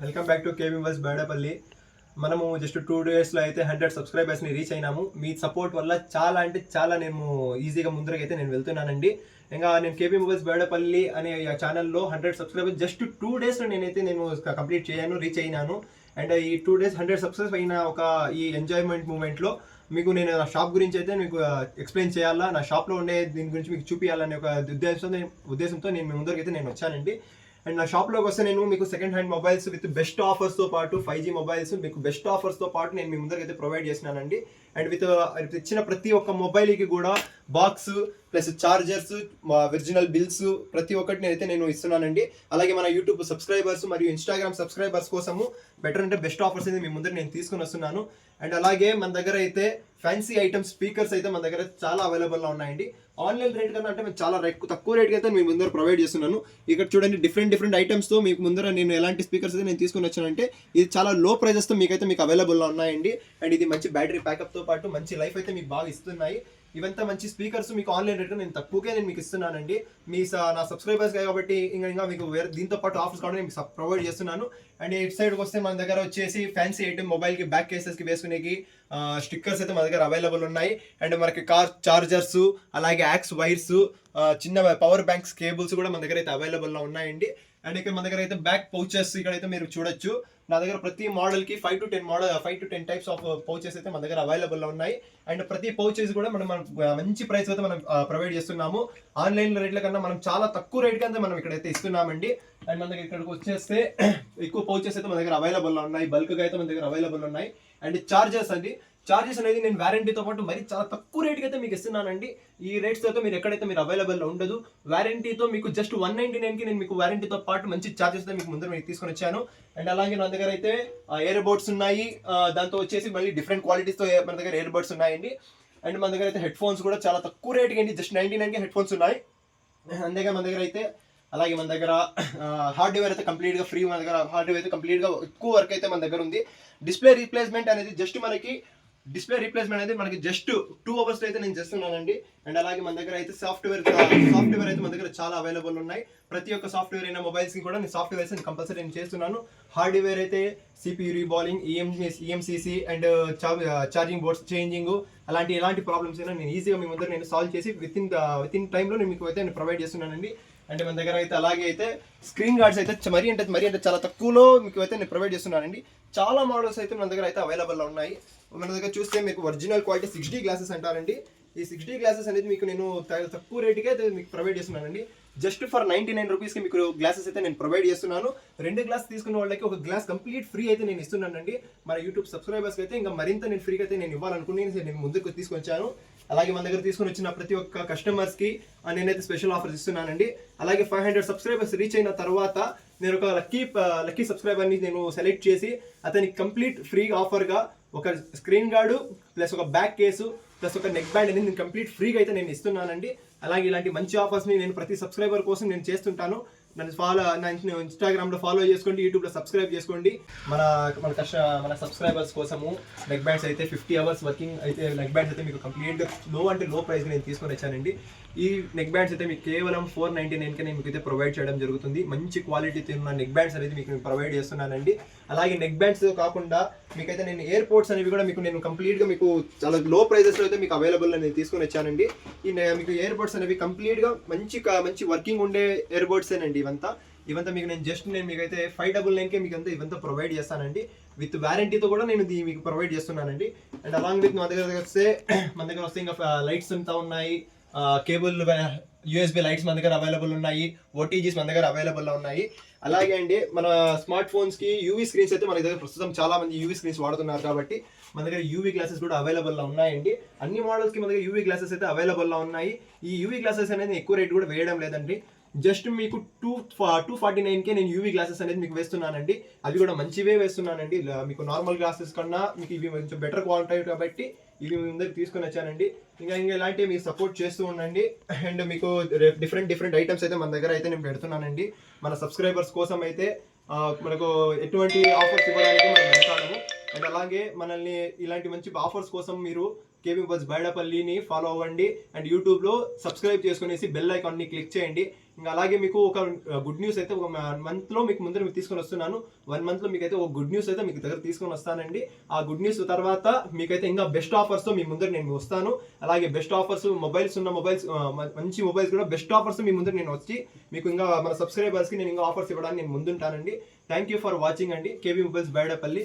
Welcome back to KV bus Bedapalli. మనము just two డేస్లో అయితే హండ్రెడ్ సబ్స్క్రైబర్స్ని రీచ్ అయినాము. మీ సపోర్ట్ వల్ల చాలా అంటే చాలా నేను ఈజీగా ముందరకైతే నేను వెళ్తున్నానండి. ఇంకా నేను కేబీ మొబైల్స్ బేడపల్లి అనే ఛానల్లో హండ్రెడ్ సబ్స్క్రైబర్స్ జస్ట్ టూ డేస్లో నేనైతే నేను కంప్లీట్ చేయను రీచ్ అయినాను. అండ్ ఈ టూ డేస్ హండ్రెడ్ సబ్స్క్రైబ్ అయిన ఒక ఈ ఎంజాయ్మెంట్ మూమెంట్లో మీకు నేను నా షాప్ గురించి అయితే మీకు ఎక్స్ప్లెయిన్ చేయాలా నా షాప్లో ఉండే దీని గురించి మీకు చూపించాలనే ఒక ఉద్దేశంతో నేను- ఉద్దేశంతో నేను మీ ముందరికి నేను వచ్చానండి. అండ్ నా షాప్లోకి వస్తే నేను మీకు second hand mobiles with best ఆఫర్స్తో పాటు ఫైవ్ జీ మొబైల్స్ మీకు బెస్ట్ ఆఫర్స్తో పాటు నేను మీ ముందరికి అయితే ప్రొవైడ్ చేసినానండి అండ్ విత్ ఇచ్చిన ప్రతి ఒక్క మొబైల్కి కూడా box plus chargers original bills ప్రతి ఒక్కటి అయితే నేను ఇస్తున్నానండి. అలాగే మన యూట్యూబ్ సబ్స్క్రైబర్స్ మరియు ఇన్స్టాగ్రామ్ సబ్స్క్రైబర్స్ కోసము బెటర్ అంటే బెస్ట్ ఆఫర్స్ అయితే మీ ముందర నేను తీసుకుని వస్తున్నాను. అండ్ అలాగే మన దగ్గర అయితే ఫ్యాన్సీ ఐటమ్స్ స్పీకర్స్ అయితే మన దగ్గర చాలా అవైలబుల్లో ఉన్నాయండి. ఆన్లైన్ రేట్ కన్నా అంటే మేము చాలా రేట్ తక్కువ రేట్కి అయితే మీ ముందర ప్రొవైడ్ చేస్తున్నాను. ఇక్కడ చూడండి డిఫరెంట్ డిఫరెంట్ ఐటమ్స్తో మీకు ముందర నేను ఎలాంటి స్పీకర్స్ అయితే నేను తీసుకుని వచ్చానంటే ఇది చాలా లో ప్రైజెస్తో మీకైతే మీకు అవైలబుల్లో ఉన్నాయండి. అండ్ ఇది మంచి బ్యాటరీ బ్యాకప్తో పాటు మంచి లైఫ్ అయితే మీకు బాగా ఇస్తున్నాయి. ఇవంతా మంచి స్పీకర్స్ మీకు ఆన్లైన్ రేట్ నేను తక్కువకే నేను మీకు ఇస్తున్నానండి. మీ స- నా సబ్స్క్రైబర్స్ కాబట్టి ఇంకా ఇంకా మీకు వేరే దీంతో పాటు ఆఫర్స్ కూడా నేను మీకు ప్రొవైడ్ చేస్తున్నాను. అండ్ ఇటు సైడ్కి వస్తే మన దగ్గర వచ్చేసి ఫ్యాన్సీ ఐటమ్ మొబైల్కి బ్యాక్ కేసెస్కి వేసుకునేకి స్టిక్కర్స్ అయితే మన దగ్గర అవైలబుల్ ఉన్నాయి. అండ్ మనకి కార్ చార్జర్స్ అలాగే యాక్స్ వైర్స్ చిన్న పవర్ బ్యాంక్స్ కేబుల్స్ కూడా మన దగ్గర అయితే అవైలబుల్లో ఉన్నాయండి. అండ్ ఇక్కడ మన దగ్గర అయితే బ్యాక్ పౌచెస్ ఇక్కడ అయితే మీరు చూడొచ్చు. నా దగ్గర ప్రతి మోడల్కి five to ten model five to ten types of pouches అయితే మన దగ్గర అవైలబుల్ ఉన్నాయి. అండ్ ప్రతి పౌచెస్ కూడా మనం మనం మంచి ప్రైస్ అయితే మనం ప్రొవైడ్ చేస్తున్నాము. ఆన్లైన్ రేట్ల కన్నా మనం చాలా తక్కువ రేట్ అయితే మనం ఇక్కడైతే ఇస్తున్నామండి. అండ్ మన దగ్గర ఇక్కడికి వచ్చేస్తే ఎక్కువ పౌచెస్ అయితే మన దగ్గర అవైలబుల్ ఉన్నాయి. బల్క్గా అయితే మన దగ్గర అవైలబుల్ ఉన్నాయి. అండ్ చార్జెస్ అండి. చార్జెస్ అనేది నేను వారంటీతో పాటు మరి చాలా తక్కువ రేట్కి అయితే మీకు ఇస్తున్నానండి. ఈ రేట్స్ అయితే మీరు ఎక్కడైతే మీరు అవైలబుల్లో ఉండదు వారంటీతో మీకు జస్ట్ వన్ నైంటీ నైన్కి నేను మీకు వారంటీతో పాటు మంచి చార్జెస్ అయితే మీకు ముందర మీకు తీసుకొని వచ్చాను. అండ్ అలాగే నా దగ్గర అయితే ఎయిర్ బోర్డ్స్ ఉన్నాయి. దాంతో వచ్చేసి మళ్ళీ డిఫరెంట్ క్వాలిటీస్తో మన దగ్గర ఎయిర్ బోర్డ్స్ ఉన్నాయండి. అండ్ మన దగ్గర అయితే హెడ్ ఫోన్స్ కూడా చాలా తక్కువ రేట్కి అండి. జస్ట్ నైంటీ నైన్కి హెడ్ ఫోన్స్ ఉన్నాయి. అంతేగా మన దగ్గర అయితే అలాగే మన దగ్గర హార్డ్వేర్ అయితే కంప్లీట్గా ఫ్రీ మన దగ్గర హార్డ్వేర్ అయితే కంప్లీట్గా ఎక్కువ వర్క్ అయితే మన దగ్గర ఉంది. డిస్ప్లే రీప్లేస్మెంట్ అనేది జస్ట్ మనకి డిస్ప్లే రీప్లేస్మెంట్ అయితే మనకి జస్ట్ టూ అవర్స్ అయితే నేను చేస్తున్నానండి. అండ్ అలాగే మన దగ్గర అయితే సాఫ్ట్వేర్ సాఫ్ట్వేర్ అయితే మన దగ్గర చాలా అవైలబుల్ ఉన్నాయి. ప్రతి ఒక్క సాఫ్ట్వేర్ అయిన మొబైల్స్కి కూడా నేను సాఫ్ట్వేర్ అయితే కంపల్సరీ నేను చేస్తున్నాను. హార్డ్వేర్ అయితే CPU reballing EM EMCC and charging boards changing అలాంటి ఎలాంటి ప్రాబ్లమ్స్ అయినా నేను ఈజీగా మీ ముందర నేను సాల్వ్ చేసి విత్ ఇన్ విత్ ఇన్ టైంలో నేను మీకు అయితే నేను ప్రొవైడ్ చేస్తున్నానండి. అంటే మన దగ్గర అయితే అలాగే అయితే స్క్రీన్ గార్డ్స్ అయితే మరీ అంటే మరీ అంటే చాలా తక్కువలో మీకు అయితే నేను ప్రొవైడ్ చేస్తున్నానండి. చాలా మోడల్స్ అయితే మన దగ్గర అయితే అవైలబుల్లో ఉన్నాయి. మన దగ్గర చూస్తే మీకు original quality six D glasses అంటారండి. ఈ సిక్స్ డీ గ్లాసెస్ అనేది మీకు నేను తక్కువ రేటుకే అయితే మీకు ప్రొవైడ్ చేస్తున్నానండి. జస్ట్ ఫర్ నైంటీ నైన్ రూపీస్కి మీకు గ్లాసెస్ అయితే నేను ప్రొవైడ్ చేస్తున్నాను. రెండు గ్లాస్ తీసుకున్న వాళ్ళకి ఒక గ్లాస్ కంప్లీట్ ఫ్రీ అయితే నేను ఇస్తున్నానండి. మన యూట్యూబ్ సబ్స్క్రైబర్స్కి అయితే ఇంకా మరింత నేను ఫ్రీగా అయితే నేను ఇవ్వాలనుకుని నేను ముందుకు తీసుకొచ్చాను. అలాగే మన దగ్గర తీసుకొని వచ్చిన ప్రతి ఒక్క కస్టమర్స్కి నేనైతే స్పెషల్ ఆఫర్స్ ఇస్తున్నానండి. అలాగే ఫైవ్ హండ్రెడ్ సబ్స్క్రైబర్స్ రీచ్ అయిన తర్వాత నేను ఒక లక్కీ లక్కీ సబ్స్క్రైబర్ని నేను సెలెక్ట్ చేసి అతనికి కంప్లీట్ ఫ్రీ ఆఫర్గా ఒక స్క్రీన్ గార్డు ప్లస్ ఒక బ్యాక్ కేసు ప్లస్ ఒక నెక్ బ్యాండ్ అనేది నేను కంప్లీట్ ఫ్రీగా అయితే నేను ఇస్తున్నానండి. అలాగే ఇలాంటి మంచి ఆఫర్స్ని నేను ప్రతి సబ్స్క్రైబర్ కోసం నేను చేస్తుంటాను. నన్ను ఫాలో నా ఇన్స్టాగ్రామ్లో ఫాలో చేసుకోండి యూట్యూబ్లో సబ్స్క్రైబ్ చేసుకోండి. మన మన కష్ట మన సబ్స్క్రైబర్స్ కోసము నెక్ బ్యాండ్స్ అయితే ఫిఫ్టీ అవర్స్ వర్కింగ్ అయితే నెక్ బ్యాండ్స్ అయితే మీకు కంప్లీట్లో అంటే లో ప్రైస్ నేను తీసుకొని వచ్చానండి. ఈ నెక్ బ్యాండ్స్ అయితే మీకు కేవలం ఫోర్ నైన్టీ నైన్కే నేను మీకు అయితే ప్రొవైడ్ చేయడం జరుగుతుంది. మంచి క్వాలిటీ ఉన్న నెక్ బ్యాండ్స్ అనేది మీకు నేను ప్రొవైడ్ చేస్తున్నానండి. అలాగే నెక్ బ్యాండ్స్ కాకుండా మీకైతే నేను ఎయిర్పోర్ట్స్ అనేవి కూడా మీకు నేను కంప్లీట్గా మీకు చాలా లో ప్రైజెస్లో అయితే మీకు అవైలబుల్ నేను తీసుకొని వచ్చానండి. ఈ మీకు ఎయిర్పోర్ట్స్ అనేవి కంప్లీట్గా మంచి మంచి వర్కింగ్ ఉండే ఎయిర్పోర్ట్స్ ఏనండి ఇవంతా. ఇవంతా మీకు నేను జస్ట్ నేను మీకు అయితే ఫైవ్ డబుల్ నైన్కే మీకు అంతా ఇవంతా ప్రొవైడ్ చేస్తానండి. విత్ వ్యారంటీతో కూడా నేను దీన్ని మీకు ప్రొవైడ్ చేస్తున్నానండి. అండ్ అలాంగ్ విత్ మా దగ్గర వస్తే మన దగ్గర వస్తే ఇంకా లైట్స్ అంతా ఉన్నాయి. కేబుల్ యూఎస్బి లైట్స్ మన దగ్గర అవైలబుల్ ఉన్నాయి ఓటీజీస్ మన దగ్గర అవైలబుల్లో ఉన్నాయి. అలాగే అండి మన స్మార్ట్ ఫోన్స్కి యూవీ స్క్రీన్స్ అయితే మన దగ్గర ప్రస్తుతం చాలా మంది యూవీ స్క్రీన్స్ వాడుతున్నారు కాబట్టి మన దగ్గర యూవీ గ్లాసెస్ కూడా అవైలబుల్లో ఉన్నాయండి. అన్ని మోడల్స్కి మన దగ్గర యూవీ గ్లాసెస్ అయితే అవైలబుల్లో ఉన్నాయి. ఈ యూవీ గ్లాసెస్ అనేది ఎక్కువ రేట్ కూడా వేయడం లేదండి. జస్ట్ మీకు టూ టూ ఫార్టీ నైన్కే నేను యూవీ గ్లాసెస్ అనేది మీకు వేస్తున్నానండి. అవి కూడా మంచివే వేస్తున్నానండి. మీకు నార్మల్ గ్లాసెస్ కన్నా మీకు ఇవి కొంచెం బెటర్ క్వాలిటీ కాబట్టి ఇవి మీ ముందరికి తీసుకొని వచ్చానండి. ఇంకా ఇంకా ఇలాంటివి మీకు సపోర్ట్ చేస్తూ ఉండండి. అండ్ మీకు డిఫరెంట్ డిఫరెంట్ ఐటమ్స్ అయితే మన దగ్గర అయితే నేను పెడుతున్నానండి. మన సబ్స్క్రైబర్స్ కోసం అయితే మనకు ఎటువంటి ఆఫర్స్ ఇవ్వడానికి మనం వెళ్తాము. అండ్ అలాగే మనల్ని ఇలాంటి మంచి ఆఫర్స్ కోసం మీరు కేబీ మొబైల్స్ బైడపల్లిని ఫాలో అవ్వండి అండ్ యూట్యూబ్లో సబ్స్క్రైబ్ చేసుకునేసి బెల్ ఐకాన్ని క్లిక్ చేయండి. ఇంకా అలాగే మీకు ఒక గుడ్ న్యూస్ అయితే ఒక మంత్లో మీకు ముందర మీకు తీసుకొని వస్తున్నాను. వన్ మంత్లో మీకు అయితే ఒక గుడ్ న్యూస్ అయితే మీకు దగ్గర తీసుకొని వస్తానండి. ఆ గుడ్ న్యూస్ తర్వాత మీకైతే ఇంకా బెస్ట్ ఆఫర్స్తో మీ ముందర నేను వస్తాను. అలాగే బెస్ట్ ఆఫర్స్ మొబైల్స్ ఉన్న మొబైల్స్ మంచి మొబైల్స్ కూడా బెస్ట్ ఆఫర్స్ మీ ముందర నేను వచ్చి మీకు ఇంకా మన సబ్స్క్రైబర్స్కి నేను ఇంకా ఆఫర్స్ ఇవ్వడానికి నేను ముందుంటానండి. థ్యాంక్ యూ ఫర్ వాచింగ్ అండి. KB mobiles Baidapalli.